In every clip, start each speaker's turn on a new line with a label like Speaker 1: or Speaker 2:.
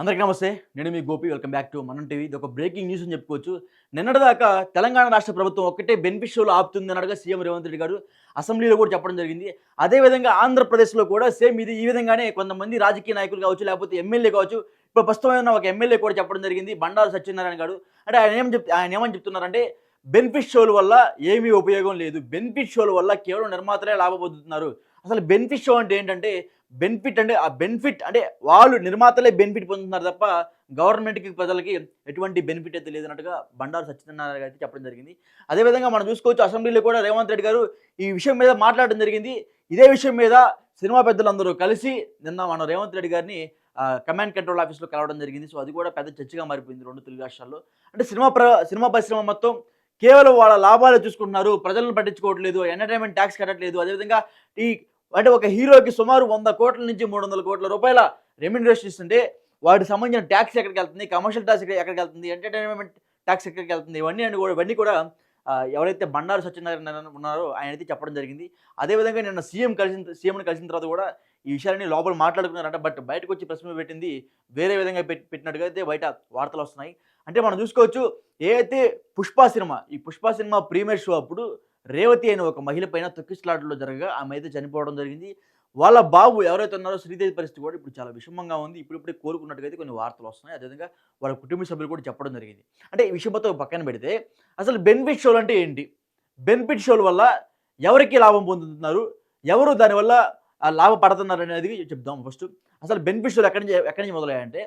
Speaker 1: అందరికీ నమస్తే. నేను మీ Gopi welcome back to Manam TV. ఇది ఒక బ్రేకింగ్ న్యూస్ అని చెప్పుకోవచ్చు. నిన్నటిదాకా తెలంగాణ రాష్ట్ర ప్రభుత్వం ఒక్కటే బెనిఫిషియల్ ఆపుతుంది అన్నట్టుగా సీఎం రేవంత్ రెడ్డి గారు అసెంబ్లీలో కూడా చెప్పడం జరిగింది. అదేవిధంగా ఆంధ్రప్రదేశ్లో కూడా సేమ్ ఇది ఈ విధంగానే కొంతమంది రాజకీయ నాయకులు కావచ్చు లేకపోతే ఎమ్మెల్యే కావచ్చు ఇప్పుడు ప్రస్తుతమైన ఒక ఎమ్మెల్యే కూడా చెప్పడం జరిగింది బండారు సత్యనారాయణ గారు. అంటే ఆయన ఏం చెప్ ఆయన ఏమని చెప్తున్నారంటే బెనిఫిట్ షోల వల్ల ఏమీ ఉపయోగం లేదు. బెనిఫిట్ షోల వల్ల కేవలం నిర్మాతలే లాభ పొందుతున్నారు. అసలు బెనిఫిట్ షో అంటే ఏంటంటే బెనిఫిట్ అంటే ఆ బెనిఫిట్ అంటే వాళ్ళు నిర్మాతలే బెనిఫిట్ పొందుతున్నారు తప్ప గవర్నమెంట్కి ప్రజలకి ఎటువంటి బెనిఫిట్ అయితే లేదన్నట్టుగా బండారు సత్యనారాయణ గారు అయితే చెప్పడం జరిగింది. అదేవిధంగా మనం చూసుకోవచ్చు అసెంబ్లీలో కూడా రేవంత్ రెడ్డి గారు ఈ విషయం మీద మాట్లాడడం జరిగింది. ఇదే విషయం మీద సినిమా పెద్దలందరూ కలిసి నిన్న మన రేవంత్ రెడ్డి గారిని కమాండ్ కంట్రోల్ ఆఫీస్లో కలవడం జరిగింది. సో అది కూడా పెద్ద చర్చగా మారిపోయింది రెండు తెలుగు రాష్ట్రాల్లో. అంటే సినిమా ప్ర సినిమా పరిశ్రమ మొత్తం కేవలం వాళ్ళ లాభాలు చూసుకుంటున్నారు. ప్రజలను పట్టించుకోవట్లేదు ఎంటర్టైన్మెంట్ ట్యాక్స్ కట్టట్లేదు. అదేవిధంగా ఈ అంటే ఒక హీరోకి సుమారు వంద కోట్ల నుంచి మూడు వందల కోట్ల రూపాయల రెమ్యూనరేషన్ ఇస్తుంటే వాటికి సంబంధించిన ట్యాక్స్ ఎక్కడికి వెళ్తుంది? కమర్షియల్ ట్యాక్స్ ఎక్కడికి వెళ్తుంది? ఎంటర్టైన్మెంట్ ట్యాక్స్ ఎక్కడికి వెళ్తుంది? ఇవన్నీ అని కూడా ఇవన్నీ కూడా ఎవరైతే బండారు సత్యనారాయణ ఉన్నారో ఆయన అయితే చెప్పడం జరిగింది. అదేవిధంగా నిన్న సీఎం కలిసిన సీఎంని కలిసిన తర్వాత కూడా ఈ విషయాన్ని లోపల మాట్లాడుకున్నారంట. బట్ బయటకు వచ్చి ప్రశ్న పెట్టింది వేరే విధంగా పెట్టి పెట్టినట్టుగా అయితే బయట వార్తలు వస్తున్నాయి. అంటే మనం చూసుకోవచ్చు ఏ అయితే పుష్ప సినిమా ఈ పుష్ప సినిమా ప్రీమియర్ షో అప్పుడు రేవతి అనే ఒక మహిళ పైన తొక్కిస్లాట్లో జరగగా ఆమె అయితే చనిపోవడం జరిగింది. వాళ్ళ బాబు ఎవరైతే ఉన్నారో శ్రీదేవి పరిస్థితి కూడా ఇప్పుడు చాలా విషమంగా ఉంది. ఇప్పుడిప్పుడే కోరుకున్నట్టుగా అయితే కొన్ని వార్తలు వస్తున్నాయి. అదేవిధంగా వాళ్ళ కుటుంబ సభ్యులు కూడా చెప్పడం జరిగింది. అంటే ఈ విషయంతో పక్కన పెడితే అసలు బెనిఫిట్ షోలు అంటే ఏంటి? బెనిఫిట్ షోల వల్ల ఎవరికి లాభం పొందుతున్నారు? ఎవరు దానివల్ల ఆ, లాభపడుతున్నారు అనేది చెప్దాం ఫస్ట్. అసలు బెనిఫిట్ షోలు ఎక్కడి నుంచి ఎక్కడి నుంచి మొదలయ్యాయంటే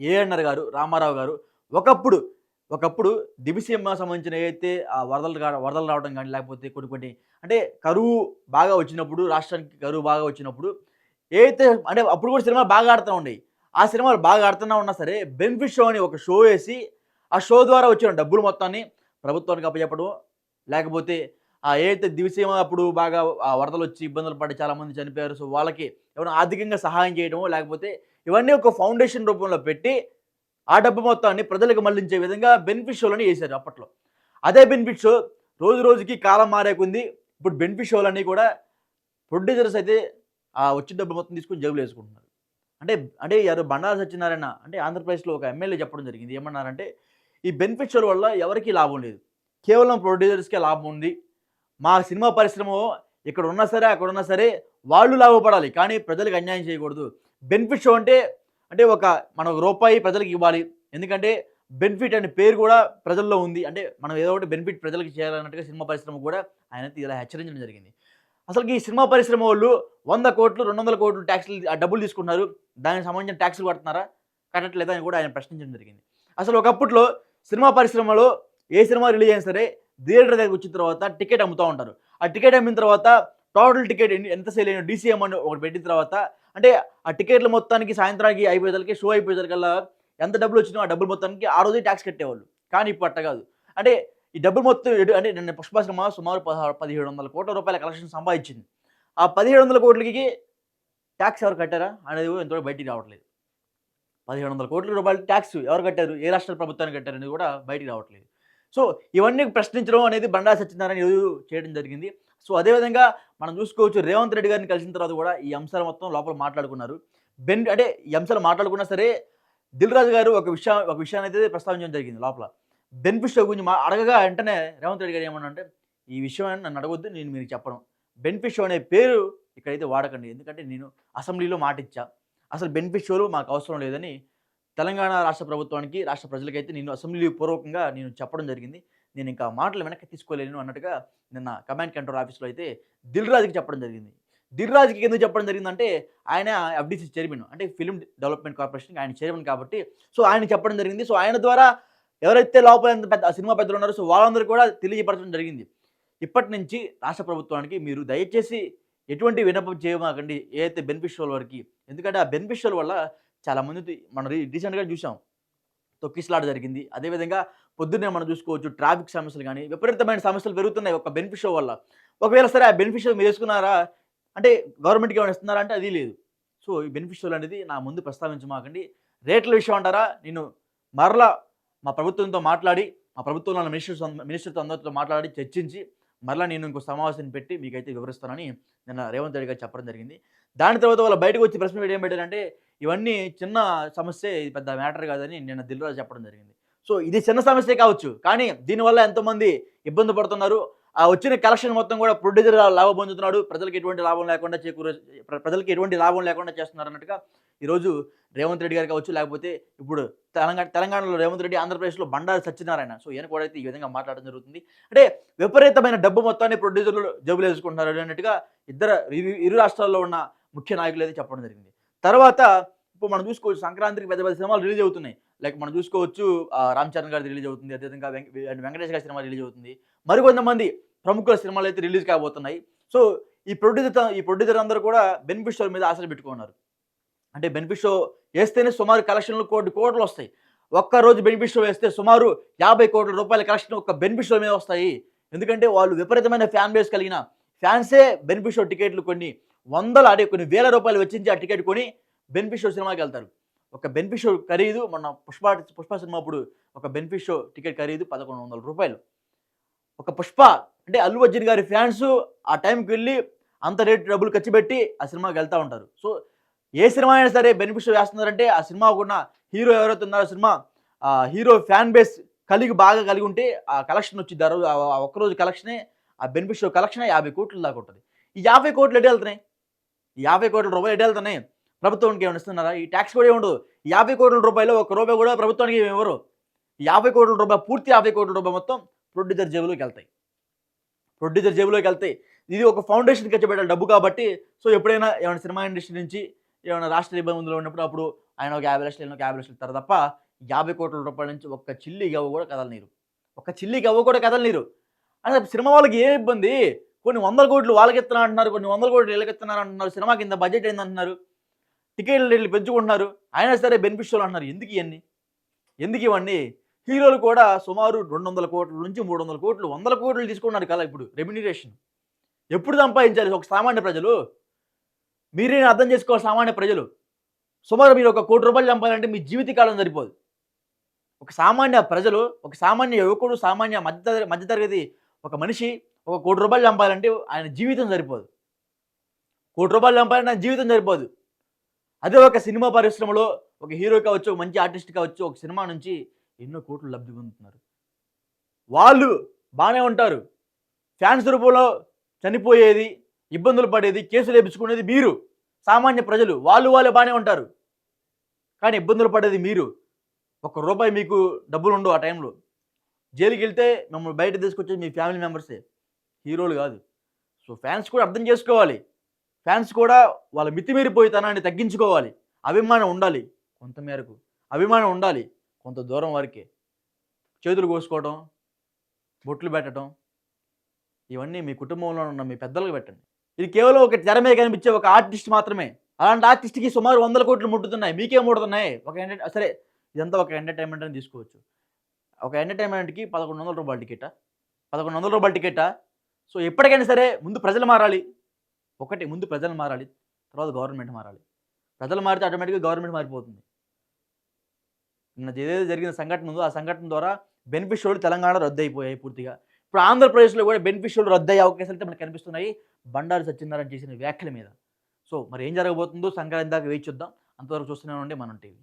Speaker 1: ఏఎన్ఆర్ గారు రామారావు గారు ఒకప్పుడు ఒకప్పుడు దివిసీమ సంబంధించిన అయితే ఆ వరదలు వరదలు రావడం కానీ లేకపోతే కొన్ని కొన్ని అంటే కరువు బాగా వచ్చినప్పుడు రాష్ట్రానికి కరువు బాగా వచ్చినప్పుడు ఏదైతే అంటే అప్పుడు కూడా సినిమాలు బాగా ఆడుతూ ఉండేవి. ఆ సినిమాలు బాగా ఆడుతున్నా ఉన్నా సరే బెనిఫిట్ షో అని ఒక షో వేసి ఆ షో ద్వారా వచ్చిన డబ్బులు మొత్తాన్ని ప్రభుత్వానికి అప్పచెప్పడం లేకపోతే ఆ ఏదైతే దివిసీమ అప్పుడు బాగా ఆ వరదలు వచ్చి ఇబ్బందులు పడి చాలామంది చనిపోయారు సో వాళ్ళకి ఎవరైనా ఆర్థికంగా సహాయం చేయడమో లేకపోతే ఇవన్నీ ఒక ఫౌండేషన్ రూపంలో పెట్టి ఆ డబ్బు మొత్తాన్ని ప్రజలకు మళ్ళించే విధంగా బెనిఫిట్ షోలని వేశారు అప్పట్లో. అదే బెనిఫిట్ షో రోజు రోజుకి కాలం మారేకుంది. ఇప్పుడు బెనిఫిట్ షోలన్నీ కూడా ప్రొడ్యూసర్స్ అయితే ఆ వచ్చిన డబ్బు మొత్తం తీసుకొని జేబులు వేసుకుంటున్నారు. అంటే అంటే ఎవరు బండారు సత్యనారాయణ అంటే ఆంధ్రప్రదేశ్లో ఒక ఎమ్మెల్యే చెప్పడం జరిగింది. ఏమన్నారంటే ఈ బెనిఫిట్ షోల వల్ల ఎవరికీ లాభం లేదు. కేవలం ప్రొడ్యూసర్స్కే లాభం ఉంది. మా సినిమా పరిశ్రమ ఇక్కడ ఉన్నా సరే అక్కడ ఉన్నా సరే వాళ్ళు లాభపడాలి. కానీ ప్రజలకు అన్యాయం చేయకూడదు. బెనిఫిట్ షో అంటే అంటే ఒక మనం రూపాయి ప్రజలకు ఇవ్వాలి. ఎందుకంటే బెనిఫిట్ అనే పేరు కూడా ప్రజల్లో ఉంది. అంటే మనం ఏదో ఒకటి బెనిఫిట్ ప్రజలకు చేయాలన్నట్టుగా సినిమా పరిశ్రమ కూడా ఆయన ఇలా హెచ్చరించడం జరిగింది. అసలు ఈ సినిమా పరిశ్రమ వాళ్ళు వంద కోట్లు రెండు వందల కోట్లు ట్యాక్స్లు ఆ డబ్బులు తీసుకున్నారు. దానికి సంబంధించిన ట్యాక్స్లు కడుతున్నారా? కట్టట్లేదా అని కూడా ఆయన ప్రశ్నించడం జరిగింది. అసలు ఒకప్పట్లో సినిమా పరిశ్రమలో ఏ సినిమా రిలీజ్ అయినా సరే థియేటర్ దగ్గర వచ్చిన తర్వాత టికెట్ అమ్ముతూ ఉంటారు. ఆ టికెట్ అమ్మిన తర్వాత టోటల్ టికెట్ ఎంత సేల్ అయిన డీసీఎం అని ఒకటి పెట్టిన తర్వాత అంటే ఆ టికెట్ల మొత్తానికి సాయంత్రానికి అయిపోయేసరికి షో అయిపోయేసరికల్లా ఎంత డబ్బులు వచ్చినా ఆ డబ్బులు మొత్తానికి ఆ రోజే ట్యాక్స్ కట్టేవాళ్ళు. కానీ ఇప్పుడు అట్ట కాదు. అంటే ఈ డబ్బులు మొత్తం అంటే నిన్న పుష్ప సినిమా సుమారు పదహారు పదిహేడు వందల కోట్ల రూపాయల కలెక్షన్ సంపాదించింది. ఆ పదిహేడు వందల కోట్లకి ట్యాక్స్ ఎవరు కట్టారా? అనేది ఎంతో బయటికి రావట్లేదు. పదిహేడు వందల కోట్ల రూపాయలు ట్యాక్స్ ఎవరు కట్టారు? ఏ రాష్ట్ర ప్రభుత్వానికి కట్టారు అనేది కూడా బయటికి రావట్లేదు. సో ఇవన్నీ ప్రశ్నించడం అనేది బండా సత్యనారాయణ ఈరోజు చేయడం జరిగింది. సో అదేవిధంగా మనం చూసుకోవచ్చు రేవంత్ రెడ్డి గారిని కలిసిన తర్వాత కూడా ఈ అంశాలు మొత్తం లోపల మాట్లాడుకున్నారు. బెన్ అంటే ఈ అంశాలు మాట్లాడుకున్నా సరే దిల్ రాజు గారు ఒక విషయం ఒక విషయాన్ని అయితే ప్రస్తావించడం జరిగింది లోపల. బెనిఫిట్ గురించి మా అడగగా వెంటనే రేవంత్ రెడ్డి గారు ఏమన్నా అంటే ఈ విషయం నన్ను అడగొద్దు నేను మీకు చెప్పడం బెనిఫిట్ అనే పేరు ఇక్కడైతే వాడకండి. ఎందుకంటే నేను అసెంబ్లీలో మాట ఇచ్చా అసలు బెనిఫిట్ మాకు అవసరం లేదని తెలంగాణ రాష్ట్ర ప్రభుత్వానికి రాష్ట్ర ప్రజలకైతే నేను అసెంబ్లీ పూర్వకంగా నేను చెప్పడం జరిగింది. నేను ఇంకా మాటలు వెనక్కి తీసుకోలేను అన్నట్టుగా నిన్న కమాండ్ కంట్రోల్ ఆఫీస్లో అయితే దిల్ రాజుకి చెప్పడం జరిగింది. దిల్ రాజుకి ఎందుకు చెప్పడం జరిగిందంటే ఆయన ఎఫ్డీసీ చైర్మన్ అంటే ఫిల్మ్ డెవలప్మెంట్ కార్పొరేషన్ ఆయన చైర్మన్ కాబట్టి. సో ఆయన చెప్పడం జరిగింది. సో ఆయన ద్వారా ఎవరైతే లోపల పెద్ద సినిమా పెద్దలు ఉన్నారో సో వాళ్ళందరూ కూడా తెలియపరచడం జరిగింది. ఇప్పటి నుంచి రాష్ట్ర ప్రభుత్వానికి మీరు దయచేసి ఎటువంటి విన్నపం చేయమాకండి ఏదైతే బెనిఫిషియల్ వరకు. ఎందుకంటే ఆ బెనిఫిషియల్ వల్ల చాలా మంది మనం రీసెంట్గా చూసాం. తొక్కిసలాట జరిగింది. అదేవిధంగా పొద్దున్నే మనం చూసుకోవచ్చు ట్రాఫిక్ సమస్యలు కానీ విపరీతమైన సమస్యలు పెరుగుతున్నాయి ఒక బెనిఫిషియల్ వల్ల. ఒకవేళ సరే ఆ బెనిఫిషియల్ మీరు వేసుకున్నారా అంటే గవర్నమెంట్కి ఏమైనా ఇస్తున్నారా అంటే అది లేదు. సో ఈ బెనిఫిషియల్ అనేది నా ముందు ప్రస్తావించమాకండి. రేట్ల విషయం అంటారా? నేను మరలా మా ప్రభుత్వంతో మాట్లాడి మా ప్రభుత్వంలో ఉన్న మినిస్టర్స్ మినిస్టర్తో అందరితో మాట్లాడి చర్చించి మరలా నేను ఇంకో సమావేశం పెట్టి మీకైతే వివరిస్తానని నిన్న రేవంత్ రెడ్డి గారు చెప్పడం జరిగింది. దాని తర్వాత వాళ్ళు బయటకు వచ్చి ప్రశ్న మీడియా ఏం పెట్టారంటే ఇవన్నీ చిన్న సమస్య ఇది పెద్ద మ్యాటర్ కాదని నిన్న దిల్రాజు చెప్పడం జరిగింది. సో ఇది చిన్న సమస్య కావచ్చు. కానీ దీనివల్ల ఎంతోమంది ఇబ్బంది పడుతున్నారు. ఆ వచ్చిన కలెక్షన్ మొత్తం కూడా ప్రొడ్యూసర్ లాభం పొందుతున్నాడు. ప్రజలకు ఎటువంటి లాభం లేకుండా చేకూర ప్రజలకు ఎటువంటి లాభం లేకుండా చేస్తున్నారు అన్నట్టుగా ఈరోజు రేవంత్ రెడ్డి గారు కావచ్చు లేకపోతే ఇప్పుడు తెలంగాణ తెలంగాణలో రేవంత్ రెడ్డి ఆంధ్రప్రదేశ్లో బండారు సత్యనారాయణ. సో ఈయన కూడా అయితే ఈ విధంగా మాట్లాడడం జరుగుతుంది. అంటే విపరీతమైన డబ్బు మొత్తాన్ని ప్రొడ్యూసర్లు జబ్బులు వేసుకుంటున్నారు అన్నట్టుగా ఇద్దరు ఇరు ఇరు రాష్ట్రాల్లో ఉన్న ముఖ్య నాయకులు అయితే చెప్పడం జరిగింది. తర్వాత ఇప్పుడు మనం చూసుకోవచ్చు సంక్రాంతికి పెద్ద పెద్ద సినిమాలు రిలీజ్ అవుతున్నాయి. లైక్ మనం చూసుకోవచ్చు ఆ, రామ్ చరణ్ గారి రిలీజ్ అవుతుంది అదేవిధంగా వెంక- వెంకటేష్ గారి సినిమా రిలీజ్ అవుతుంది. మరికొంతమంది ప్రముఖుల సినిమాలు అయితే రిలీజ్ కాబోతున్నాయి. సో ఈ ప్రొడ్యూసర్ ఈ ప్రొడ్యూసర్ అందరూ కూడా బెనిఫిట్ షో మీద ఆశలు పెట్టుకున్నారు. అంటే బెనిఫిట్ షో వేస్తేనే సుమారు కలెక్షన్లు కోటి కోట్లు వస్తాయి. ఒక్క రోజు బెనిఫిట్ షో వేస్తే సుమారు యాభై కోట్ల రూపాయల కలెక్షన్ ఒక బెనిఫిట్ షో మీద వస్తాయి. ఎందుకంటే వాళ్ళు విపరీతమైన ఫ్యాన్ బేస్ కలిగిన ఫ్యాన్సే బెనిఫిట్ షో టికెట్లు కొన్ని వందల అడే కొన్ని వేల రూపాయలు వెచ్చించి ఆ టికెట్ కొని బెనిఫిట్ షో సినిమాకి వెళ్తారు. ఒక బెనిఫిషో ఖరీదు మన పుష్ప పుష్ప సినిమా అప్పుడు ఒక బెనిఫిషో టికెట్ ఖరీదు పదకొండు వందల రూపాయలు. ఒక పుష్ప అంటే అల్లు అర్జున్ గారి ఫ్యాన్స్ ఆ టైంకి వెళ్ళి అంత రేటు డబ్బులు ఖర్చు పెట్టి ఆ సినిమాకి వెళ్తూ ఉంటారు. సో ఏ సినిమా అయినా సరే బెనిఫిషో వేస్తున్నారంటే ఆ సినిమా కూడా హీరో ఎవరైతే ఉన్నారో సినిమా ఆ హీరో ఫ్యాన్ బేస్ కలిగి బాగా కలిగి ఉంటే ఆ కలెక్షన్ వచ్చి ఆ రోజు ఒక్కరోజు కలెక్షనే ఆ బెనిఫిట్ షో యాభై కోట్ల దాకా ఉంటుంది. ఈ యాభై కోట్లు ఎటు వెళ్తున్నాయి? ఈ యాభై కోట్ల రూపాయలు ఎటు వెళ్తున్నాయి? ప్రభుత్వానికి ఏమైనా ఇస్తున్నారా? ఈ ట్యాక్స్ కూడా ఏముండదు. యాభై కోట్ల రూపాయలు ఒక రూపాయి కూడా ప్రభుత్వానికి ఇవ్వరు. యాభై కోట్ల రూపాయలు పూర్తి యాభై కోట్ల రూపాయలు మొత్తం ప్రొడ్యూసర్ జేబులోకి వెళ్తాయి. ప్రొడ్యూసర్ జేబులోకి వెళ్తాయి. ఇది ఒక ఫౌండేషన్ ఖర్చు పెట్టాలి డబ్బు కాబట్టి. సో ఎప్పుడైనా ఏమైనా సినిమా ఇండస్ట్రీ నుంచి ఏమైనా రాష్ట్ర ఇబ్బందులు ఉన్నప్పుడు అప్పుడు ఆయన ఒక యాభై లక్షలు ఒక యాభై లక్షలు ఇస్తారు తప్ప యాభై కోట్ల రూపాయల నుంచి ఒక్క చిల్లి గవ్వ కూడా కదలనీరు. ఒక్క చిల్లి గవ్వ కూడా కదలనీరు. అంటే సినిమా వాళ్ళకి ఏ ఇబ్బంది? కొన్ని వందల కోట్లు వాళ్ళకి ఇస్తున్నా అంటున్నారు కొన్ని వందల కోట్లు వీళ్ళకి ఇస్తున్నారు అంటున్నారు సినిమా కింద బడ్జెట్ ఏందంటున్నారు? టికెట్లు రేట్లు పెంచుకుంటున్నారు. అయినా సరే బెనిఫిషియల్ అంటున్నారు ఎందుకు ఇవన్నీ? ఎందుకు ఇవన్నీ? హీరోలు కూడా సుమారు రెండు వందల కోట్ల నుంచి మూడు వందల కోట్లు వందల కోట్లు తీసుకున్నారు కదా ఇప్పుడు రెమ్యూనిరేషన్. ఎప్పుడు సంపాదించాలి? ఒక సామాన్య ప్రజలు? మీరే అర్థం చేసుకోవాలి సామాన్య ప్రజలు. సుమారు మీరు ఒక కోటి రూపాయలు చంపాలంటే మీ జీవితకాలం సరిపోదు. ఒక సామాన్య ప్రజలు ఒక సామాన్య యువకుడు సామాన్య మధ్య మధ్యతరగతి ఒక మనిషి ఒక కోటి రూపాయలు చంపాలంటే ఆయన జీవితం సరిపోదు. కోటి రూపాయలు చంపాలంటే ఆయన జీవితం సరిపోదు. అదే ఒక సినిమా పరిశ్రమలో ఒక హీరో కావచ్చు ఒక మంచి ఆర్టిస్ట్ కావచ్చు ఒక సినిమా నుంచి ఎన్నో కోట్లు లబ్ధి పొందుతున్నారు. వాళ్ళు బాగానే ఉంటారు. ఫ్యాన్స్ రూపంలో చనిపోయేది ఇబ్బందులు పడేది కేసులు వేపించుకునేది మీరు. సామాన్య ప్రజలు వాళ్ళు వాళ్ళు బాగానే ఉంటారు. కానీ ఇబ్బందులు పడేది మీరు. ఒక రూపాయి మీకు డబ్బులు ఉండవు ఆ టైంలో. జైలుకి వెళ్తే మిమ్మల్ని బయట తీసుకొచ్చేది మీ ఫ్యామిలీ మెంబర్సే. హీరోలు కాదు. సో ఫ్యాన్స్ కూడా అర్థం చేసుకోవాలి. ఫ్యాన్స్ కూడా వాళ్ళ మితిమీరిపోయితనాన్ని తగ్గించుకోవాలి. అభిమానం ఉండాలి కొంత మేరకు. అభిమానం ఉండాలి కొంత దూరం వరకే. చేతులు కోసుకోవడం బొట్లు పెట్టడం ఇవన్నీ మీ కుటుంబంలో ఉన్న మీ పెద్దలకు పెట్టండి. ఇది కేవలం ఒక తెర మీద కనిపించే ఒక ఆర్టిస్ట్ మాత్రమే. అలాంటి ఆర్టిస్ట్కి సుమారు వందల కోట్లు ముట్టుతున్నాయి. మీకే ముడుతున్నాయి? ఒక ఎంటర్ సరే ఇదంతా ఒక ఎంటర్టైన్మెంట్ అని తీసుకోవచ్చు. ఒక ఎంటర్టైన్మెంట్కి పదకొండు వందల రూపాయల టికెటా? పదకొండు వందల రూపాయల టికెటా? సో ఎప్పటికైనా సరే ముందు ప్రజలు మారాలి. ఒకటి ముందు ప్రజలు మారాలి తర్వాత గవర్నమెంట్ మారాలి. ప్రజలు మారితే ఆటోమేటిక్గా గవర్నమెంట్ మారిపోతుంది. నిన్న ఏదైతే జరిగిన సంఘటన ఉందో ఆ సంఘటన ద్వారా బెనిఫిషియల్ తెలంగాణ రద్దు అయిపోయాయి పూర్తిగా. ఇప్పుడు ఆంధ్రప్రదేశ్లో కూడా బెనిఫిషియల్ రద్దు అయ్యే అవకాశాలు అయితే మనకు కనిపిస్తున్నాయి. బండారు సత్యనారాయణ చేసిన వ్యాఖ్యల మీద. సో మరి ఏం జరగబోతుందో సంక్రాంతి దాకా వేచి చూద్దాం. అంతవరకు చూస్తూనే ఉండే మనం టీవీ.